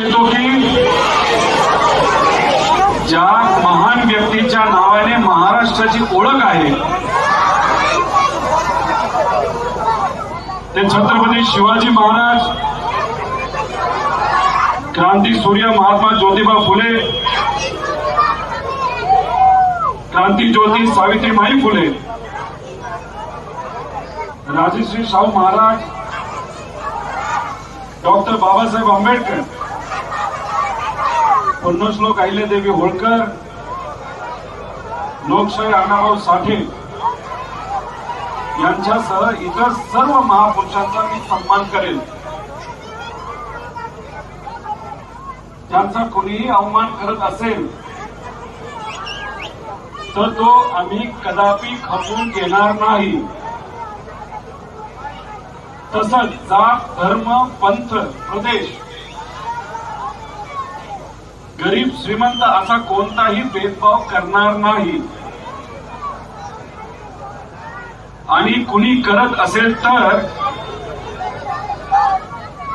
येतो की ज्या महान व्यक्तीच्या नावाने महाराष्ट्राची ओळख आहे ते छत्रपती शिवाजी महाराज क्रांती सूर्य महात्मा ज्योतिबा फुले क्रांती ज्योती सावित्रीमाई फुले राजश्री शाहू महाराज डॉक्टर बाबासाहेब आंबेडकर पन्नास लोक पुण्यश्लोक देवी होळकर लोकशाही अण्णाभाऊ साठे. यांच्यासह इतर सर्व महापुरुषांचा मी सन्मान करेल त्यांचा कोणीही अवमान करत असेल तर तो आम्ही कदापि खपवून घेणार नाही. तसंच जात धर्म पंथ प्रदेश गरीब श्रीमंत असा कोणताही भेदभाव करणार नाही. आणि कुणी करत असेल तर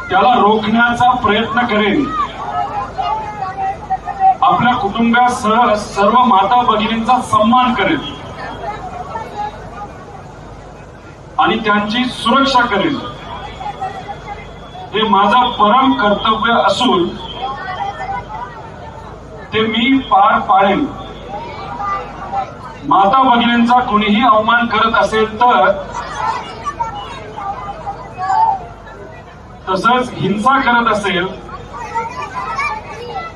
त्याला रोखण्याचा प्रयत्न करेन. आपल्या कुटुंबासह सर्व माता भगिनींचा सन्मान करेल आणि त्यांची सुरक्षा करेल हे माझं परम कर्तव्य असून ते मी पार पाळेन माता भगिनींचा कुणीही अवमान करत असेल तर तसंच हिंसा करत असेल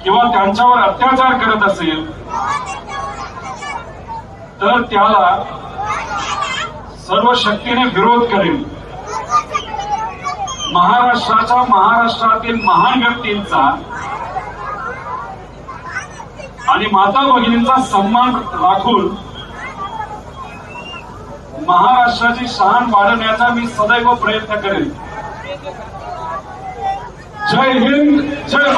किंवा त्यांच्यावर अत्याचार करत असेल तर त्याला सर्व शक्तीने विरोध करेल महाराष्ट्राच्या महाराष्ट्रातील महान व्यक्तींचा आणि माता भगिनींचा सन्मान राखून महाराष्ट्राची शान वाढवण्याचा मी सदैव प्रयत्न करेन. जय हिंद जय